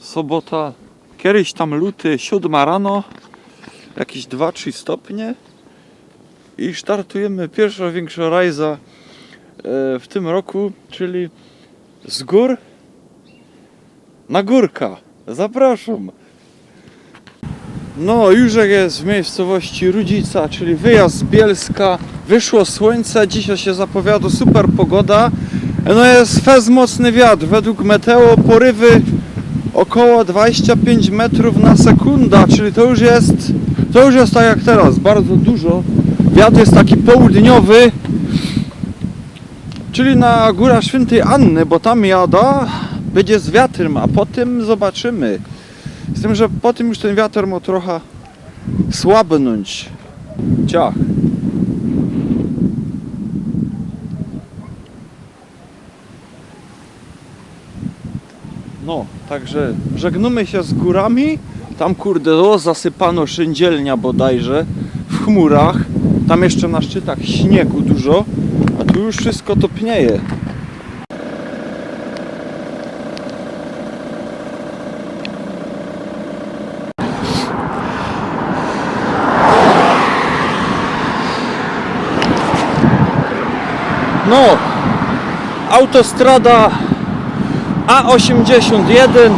Sobota, kiedyś tam luty, siódma rano, jakieś 2-3 stopnie i startujemy pierwszą większą rajza e, w tym roku, czyli z gór na górka. Zapraszam. No, już jest w miejscowości Rudzica, czyli wyjazd z Bielska. Wyszło słońce, dzisiaj się zapowiada super pogoda. No jest fez mocny wiatr. Według meteo porywy około 25 metrów na sekundę, czyli to już jest to już jest tak jak teraz, bardzo dużo. Wiatr jest taki południowy, czyli na Góra Świętej Anny, bo tam jada, będzie z wiatrem, a potem zobaczymy. Z tym, że po tym już ten wiatr ma trochę słabnąć. Ciach. No, także żegnamy się z górami. Tam kurde, o, zasypano szyndzielnia bodajże w chmurach. Tam jeszcze na szczytach śniegu dużo, a tu już wszystko topnieje. No, autostrada A81.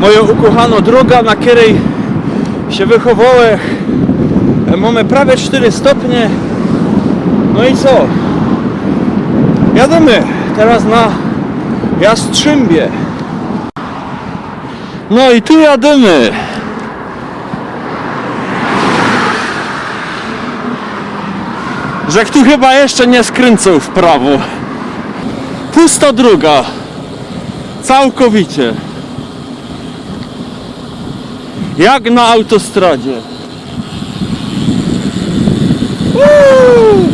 Moja ukochana droga, na której się wychowałem mamy prawie 4 stopnie. No i co? Jademy teraz na Jastrzębie. No i tu jademy że tu chyba jeszcze nie skręcał w prawo. Pusta droga. Całkowicie. Jak na autostradzie. Uuu.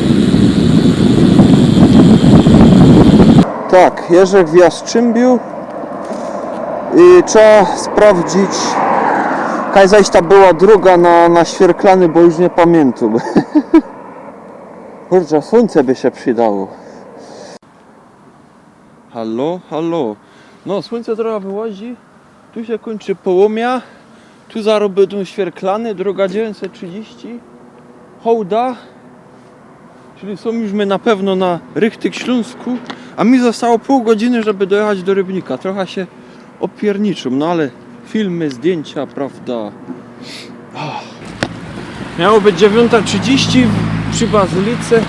Tak, Jerzek w Jastrzębiu i trzeba sprawdzić kaj zaś ta była druga na, na Świerklany, bo już nie pamiętam. Kurczę, słońce by się przydało. Halo, halo. No, słońce trochę wyłazi. Tu się kończy połomia. Tu zaraz będą świerklany, droga 930. Hołda. Czyli są już my na pewno na Rychtyk Śląsku. A mi zostało pół godziny, żeby dojechać do Rybnika. Trochę się opierniczą, no ale filmy, zdjęcia, prawda. Ach. Miało być 9.30 przy Bazylice,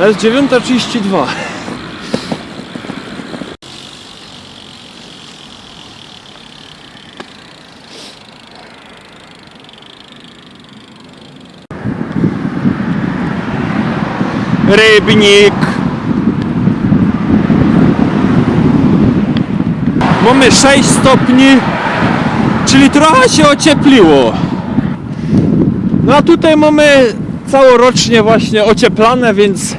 a jest 9.32. Rybnik. Mamy 6 stopni, czyli trochę się ociepliło. No a tutaj mamy całorocznie właśnie ocieplane, więc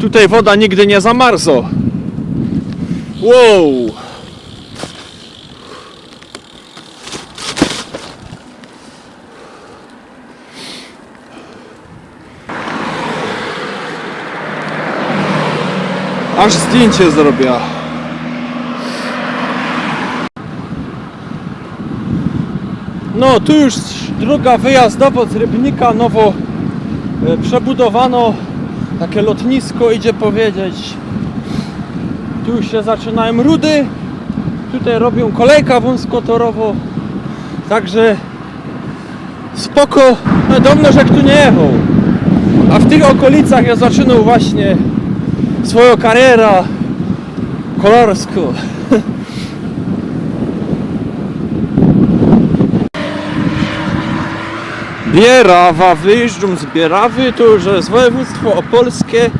tutaj woda nigdy nie zamarza. Wow! Aż zdjęcie zrobię. No tu już droga wyjazdowa z Rybnika nowo e, przebudowano. Takie lotnisko idzie powiedzieć. Tu już się zaczynają rudy. Tutaj robią kolejka wąskotorowo. Także spoko. No, dawno że tu nie jechał. A w tych okolicach ja zaczynał właśnie swoją karierę kolorską Bierawa, wyjeżdżą z Bierawy, to już jest województwo opolskie.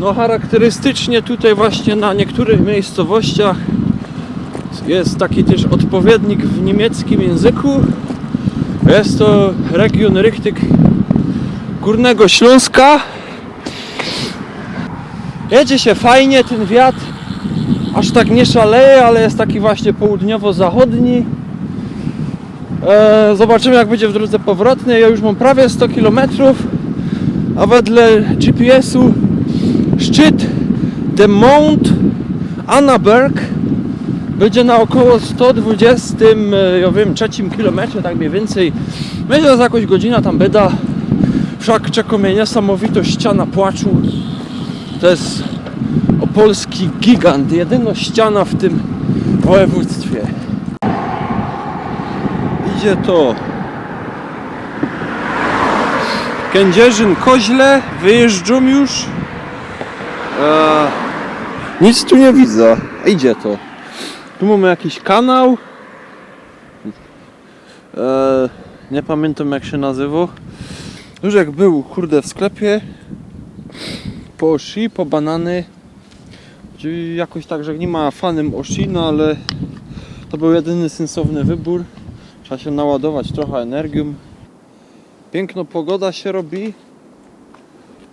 No charakterystycznie tutaj właśnie na niektórych miejscowościach jest taki też odpowiednik w niemieckim języku. Jest to region Rychtyk Górnego Śląska. Jedzie się fajnie, ten wiatr aż tak nie szaleje, ale jest taki właśnie południowo-zachodni. E, zobaczymy jak będzie w drodze powrotnej. Ja już mam prawie 100 km, a wedle GPS-u szczyt The Mount Annaberg będzie na około 120, e, ja wiem, kilometrze, tak mniej więcej. Myślę, że za jakąś godzinę tam będę. Wszak czeka mnie niesamowita ściana płaczu. To jest opolski gigant, jedyna ściana w tym województwie. Idzie to Kędzierzyn, Koźle, wyjeżdżą już. Eee, nic tu nie widzę. Idzie to. Tu mamy jakiś kanał. Eee, nie pamiętam jak się nazywa. Już jak był, kurde, w sklepie. Po osi, po banany. Jakoś tak, że nie ma fanem osi, no ale to był jedyny sensowny wybór. Trzeba się naładować trochę energią. Piękno pogoda się robi.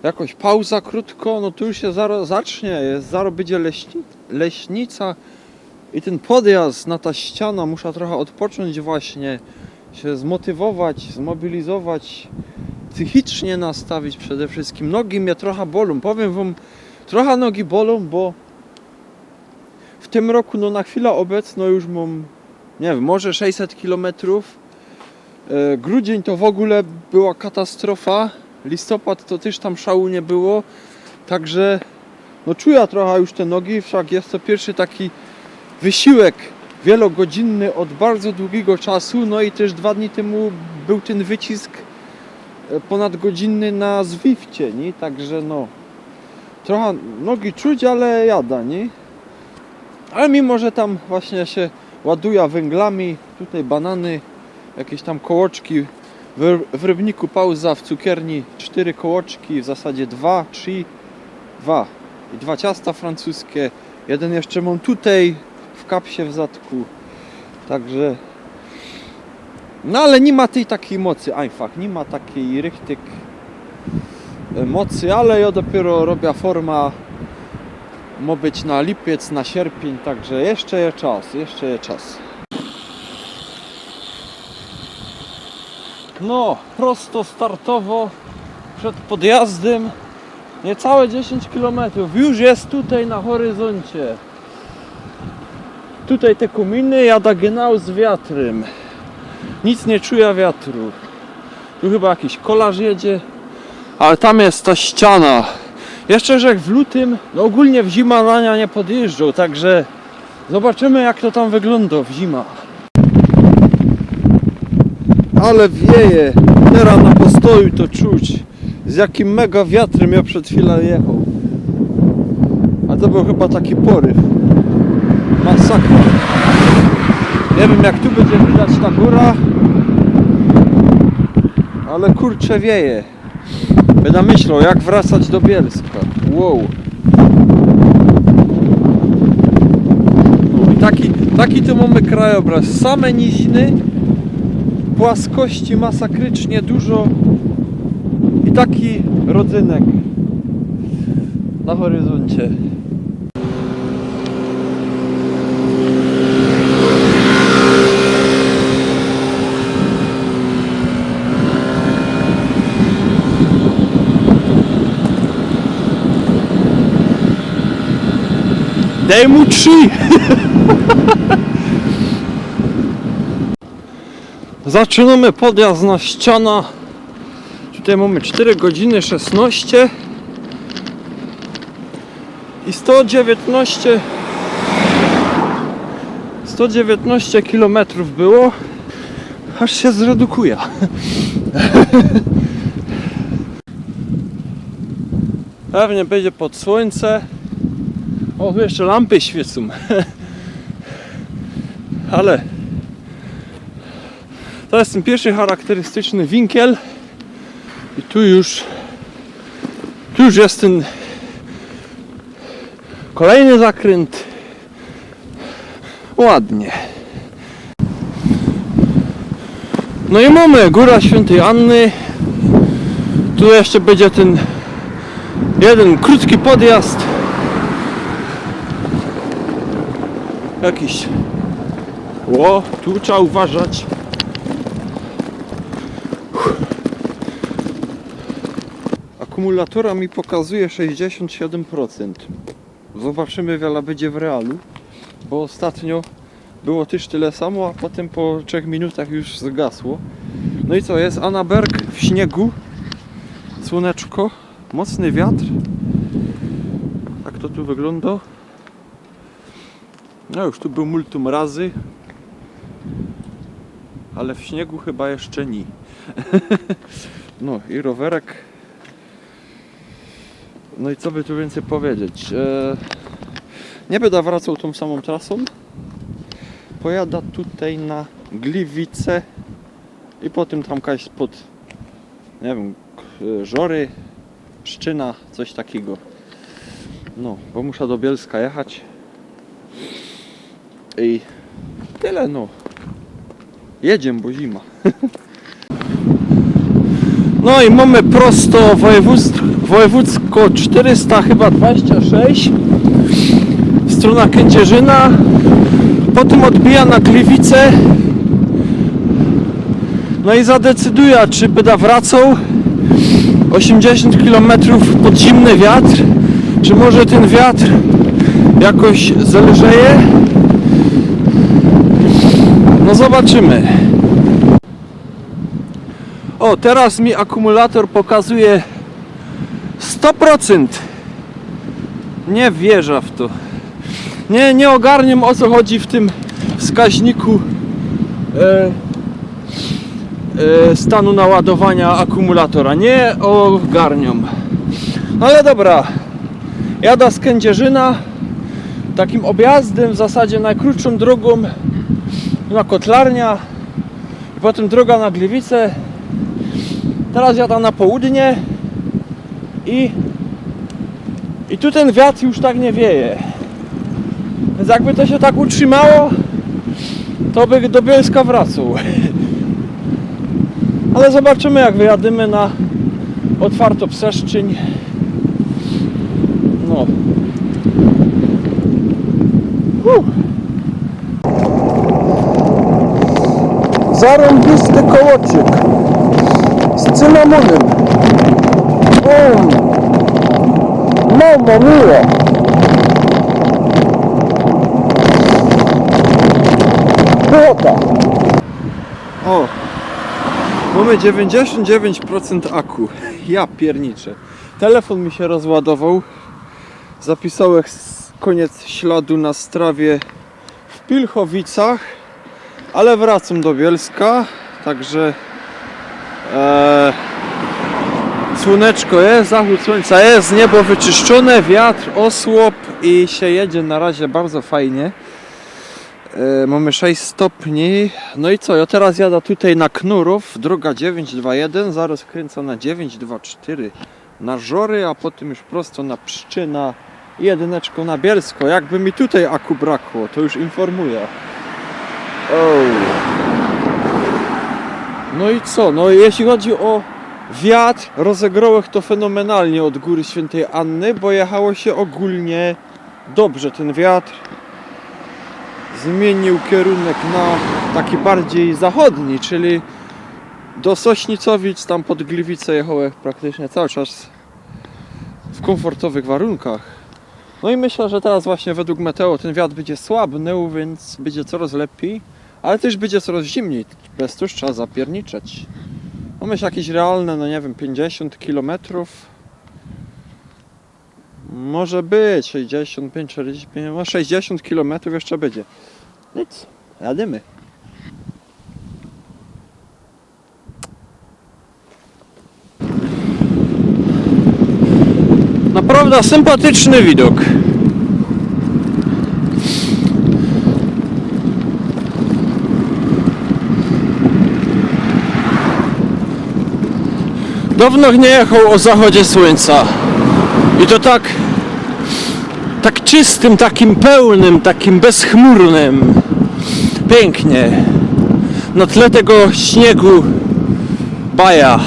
Jakoś pauza krótko, no tu już się zaraz zacznie. Jest, zaraz będzie leśni, leśnica i ten podjazd na ta ściana. Muszę trochę odpocząć właśnie. Się zmotywować, zmobilizować. Psychicznie nastawić przede wszystkim. Nogi mnie trochę bolą. Powiem wam, trochę nogi bolą, bo w tym roku, no na chwilę obecną już mam, nie wiem, może 600 kilometrów. E, Grudzień to w ogóle była katastrofa. Listopad to też tam szału nie było. Także no czuję trochę już te nogi, wszak jest to pierwszy taki wysiłek wielogodzinny od bardzo długiego czasu. No i też dwa dni temu był ten wycisk ponadgodzinny na Zwifcie, nie? Także no trochę nogi czuć, ale jada, nie? Ale mimo, że tam właśnie się ładuje węglami, tutaj banany, jakieś tam kołoczki. W, rybniku pauza, w cukierni cztery kołoczki, w zasadzie dwa, trzy, dwa. I dwa ciasta francuskie. Jeden jeszcze mam tutaj w kapsie w zadku. Także. No ale nie ma tej takiej mocy, einfach, nie ma takiej richtig e, mocy, ale ja dopiero robię forma. Ma być na lipiec, na sierpień, także jeszcze jest czas, jeszcze jest czas. No, prosto startowo przed podjazdem niecałe 10 km. Już jest tutaj na horyzoncie. Tutaj te kominy, jada genau z wiatrem. Nic nie czuję wiatru. Tu chyba jakiś kolarz jedzie. Ale tam jest ta ściana. Jeszcze, że w lutym, no ogólnie w zima na nią nie podjeżdżą, także zobaczymy jak to tam wygląda w zima. Ale wieje, teraz na postoju to czuć. Z jakim mega wiatrem ja przed chwilą jechał. A to był chyba taki poryw. Masakra. Nie wiem jak tu będzie widać ta góra. Ale kurcze wieje. Będę myślał jak wracać do Bielska. Wow. No i taki, taki tu mamy krajobraz. Same niziny płaskości masakrycznie dużo i taki rodzynek na horyzoncie. Daj mu trzy! Zaczynamy podjazd na ściana. Tutaj mamy 4 godziny 16 i 119 119 km było. Aż się zredukuje. Pewnie będzie pod słońce. O, tu jeszcze lampy świecą. Ale to jest ten pierwszy charakterystyczny winkiel. I tu już tu już jest ten kolejny zakręt. Ładnie. No i mamy Góra Świętej Anny. Tu jeszcze będzie ten jeden krótki podjazd jakiś Ło, tu trzeba uważać Akumulatora mi pokazuje 67%. Zobaczymy, wiele będzie w realu, bo ostatnio było też tyle samo, a potem po 3 minutach już zgasło. No i co, jest Anaberg w śniegu, słoneczko, mocny wiatr. Tak to tu wygląda. No już tu był multum razy, ale w śniegu chyba jeszcze nie. no i rowerek. No i co by tu więcej powiedzieć? E, nie będę wracał tą samą trasą. Pojada tutaj na Gliwice i potem tam kaś pod nie wiem, k- Żory, Szczyna, coś takiego. No, bo muszę do Bielska jechać. I tyle no. Jedziemy, bo zima. No i mamy prosto województwo, wojewódzko 400 chyba 26 strona Kędzierzyna. Potem odbija na Gliwice. No i zadecyduje czy będę wracał. 80 km pod zimny wiatr. Czy może ten wiatr jakoś zelżeje zobaczymy o, teraz mi akumulator pokazuje 100%. Nie wierzę w to. Nie, nie ogarniam o co chodzi w tym wskaźniku e, e, stanu naładowania akumulatora. Nie ogarniam. No ale dobra. Jada z Kędzierzyna takim objazdem w zasadzie najkrótszą drogą na Kotlarnia i potem droga na Gliwice Teraz jadę na południe i i tu ten wiatr już tak nie wieje. Więc jakby to się tak utrzymało, to by do Bielska wracał. Ale zobaczymy jak wyjadymy na otwartą przestrzeń. No. Zarąbisty kołoczyk z cynamonem. Mm. Mamo mia! Pyłota! O! Mamy 99% aku. Ja pierniczę. Telefon mi się rozładował. Zapisałem koniec śladu na strawie w Pilchowicach, ale wracam do Bielska, także Eee, słoneczko jest, zachód słońca jest, niebo wyczyszczone, wiatr, osłop i się jedzie na razie bardzo fajnie. Eee, mamy 6 stopni. No i co, ja teraz jadę tutaj na Knurów, droga 921, zaraz kręcę na 924 na Żory, a potem już prosto na Pszczyna i jedyneczką na Bielsko. Jakby mi tutaj aku brakło, to już informuję. Oh. No i co? No jeśli chodzi o wiatr, rozegrałych to fenomenalnie od góry świętej Anny, bo jechało się ogólnie dobrze. Ten wiatr zmienił kierunek na taki bardziej zachodni, czyli do Sośnicowic, tam pod Gliwice jechałem praktycznie cały czas w komfortowych warunkach. No i myślę, że teraz właśnie według meteo ten wiatr będzie słabnął, więc będzie coraz lepiej. Ale też będzie coraz zimniej, bez tuż trzeba zapierniczeć. No myślę jakieś realne, no nie wiem, 50 km. Może być 65, 45, no 60 km jeszcze będzie. Nic, jadymy. Naprawdę sympatyczny widok. Dawno nie jechał o zachodzie słońca. I to tak tak czystym, takim pełnym, takim bezchmurnym. Pięknie. Na tle tego śniegu baja.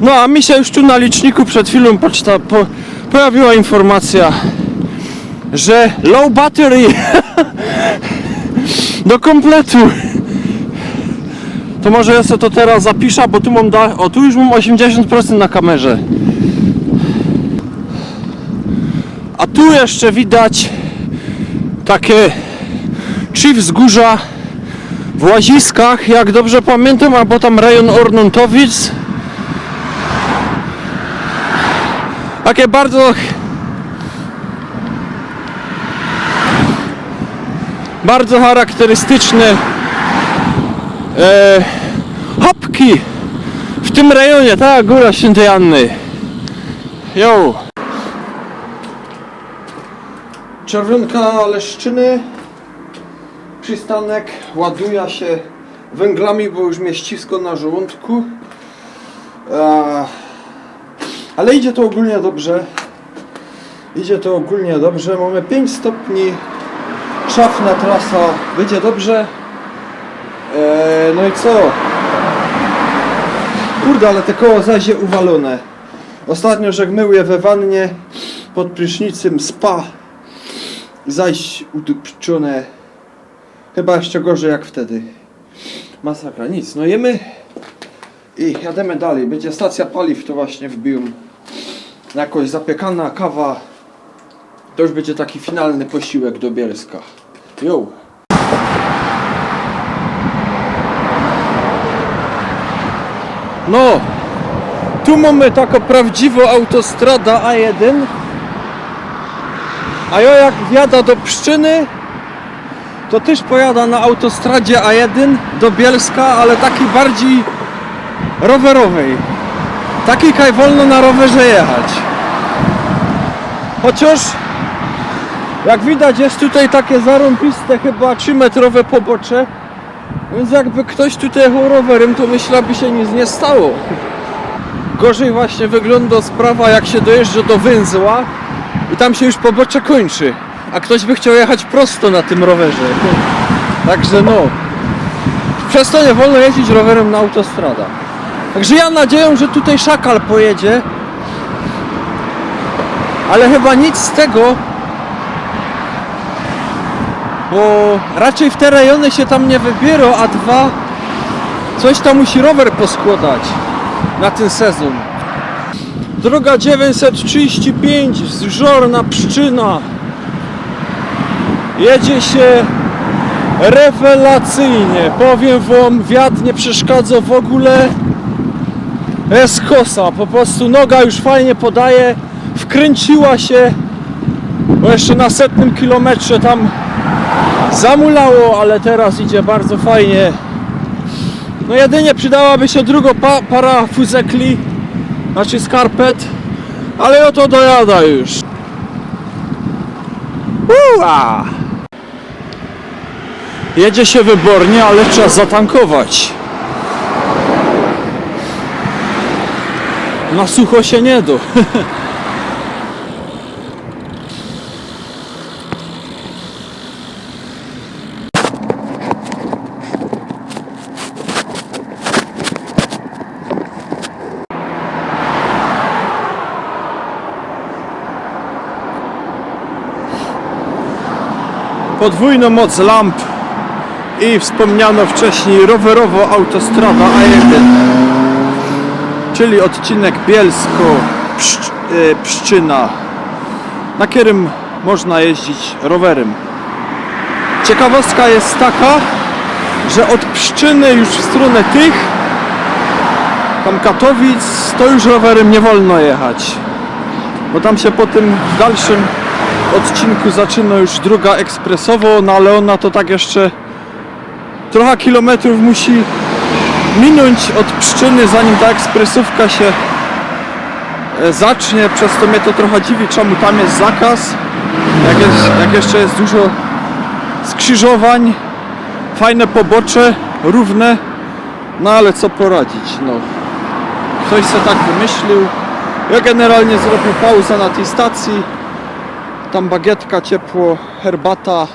No a mi się już tu na liczniku przed chwilą poczta, po, pojawiła informacja, że low battery do kompletu. To może ja sobie to teraz zapiszę, bo tu mam da... O, tu już mam 80% na kamerze. Tu jeszcze widać takie trzy wzgórza w Łaziskach, jak dobrze pamiętam, albo tam rejon Ornuntowic. Takie bardzo bardzo charakterystyczne e, hopki w tym rejonie, tak, Góra Świętej Anny. Jo. Czerwonka na Leszczyny. Przystanek ładuje się węglami, bo już mnie ścisko na żołądku. E, ale idzie to ogólnie dobrze. Idzie to ogólnie dobrze. Mamy 5 stopni. Szafna trasa. Będzie dobrze. E, no i co? Kurde, ale te koło zaś je uwalone. Ostatnio żeg mył je we wannie pod prysznicem spa. Zaś udupczone. Chyba jeszcze gorzej jak wtedy. Masakra, nic. No jemy i jademy dalej. Będzie stacja paliw, to właśnie wbił. Jakoś zapiekana kawa. To już będzie taki finalny posiłek do Bielska. Jo. No, tu mamy taką prawdziwą autostradę A1. A ja jak wjada do Pszczyny, to też pojada na autostradzie A1 do Bielska, ale takiej bardziej rowerowej. Takiej kaj wolno na rowerze jechać. Chociaż jak widać jest tutaj takie zarąbiste chyba 3 metrowe pobocze. Więc jakby ktoś tutaj jechał rowerem, to myślę, by się nic nie stało. Gorzej właśnie wygląda sprawa, jak się dojeżdża do węzła i tam się już pobocze kończy. A ktoś by chciał jechać prosto na tym rowerze. Także no. Przez to nie wolno jeździć rowerem na autostradach. Także ja nadzieję, że tutaj szakal pojedzie. Ale chyba nic z tego, bo raczej w te rejony się tam nie wybiorą, a dwa coś tam musi rower poskładać na ten sezon. Droga 935, Żorna Pszczyna. Jedzie się rewelacyjnie. Powiem wam, wiatr nie przeszkadza w ogóle. Jest kosa, po prostu noga już fajnie podaje. Wkręciła się, bo jeszcze na setnym kilometrze tam zamulało, ale teraz idzie bardzo fajnie. No jedynie przydałaby się druga pa para fuzekli, znaczy skarpet, ale o to dojada już. Ua! Jedzie się wybornie, ale trzeba zatankować. Na sucho się nie do. Podwójną moc lamp i wspomniano wcześniej rowerowo autostrada A1 czyli odcinek Bielsko-Pszczyna na którym można jeździć rowerem. Ciekawostka jest taka że od Pszczyny już w stronę tych tam Katowic to już rowerem nie wolno jechać. Bo tam się po tym dalszym odcinku zaczyna już droga ekspresowo, no ale ona to tak jeszcze trochę kilometrów musi minąć od Pszczyny, zanim ta ekspresówka się e, zacznie, przez to mnie to trochę dziwi, czemu tam jest zakaz, jak, jest, jak jeszcze jest dużo skrzyżowań, fajne pobocze, równe, no ale co poradzić, no. Ktoś se tak wymyślił. Ja generalnie zrobił pauzę na tej stacji, tam bagietka, ciepło, herbata,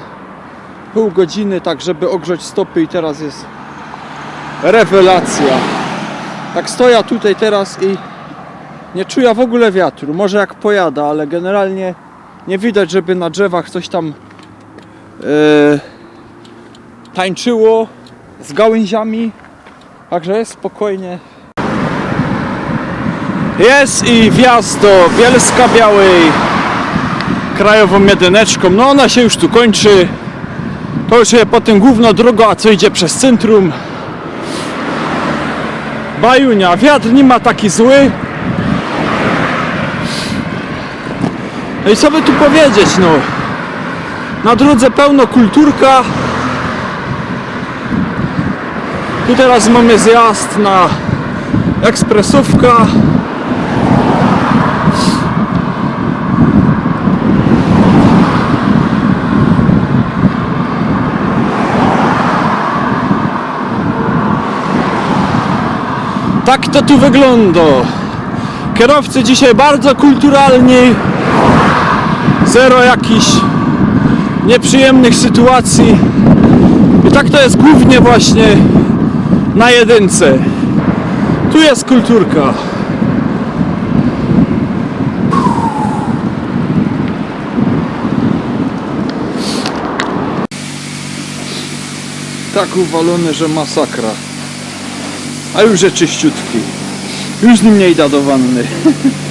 pół godziny, tak żeby ogrzać stopy i teraz jest rewelacja. Tak stoję tutaj teraz i nie czuję w ogóle wiatru. Może jak pojada, ale generalnie nie widać, żeby na drzewach coś tam yy, tańczyło z gałęziami. Także jest spokojnie. Jest i wjazd do Bielska Białej krajową jedyneczką. No ona się już tu kończy. To już jest potem główna droga, co idzie przez centrum. Bajunia, wiatr nie ma taki zły. No i co by tu powiedzieć, no. Na drodze pełno kulturka. Tu teraz mamy zjazd na ekspresówka. Tak to tu wygląda. Kierowcy dzisiaj bardzo kulturalni. Zero jakichś nieprzyjemnych sytuacji. I tak to jest głównie właśnie na jedynce. Tu jest kulturka. Tak uwalony, że masakra. A już że czyściutki. Już z nim nie idę do wanny.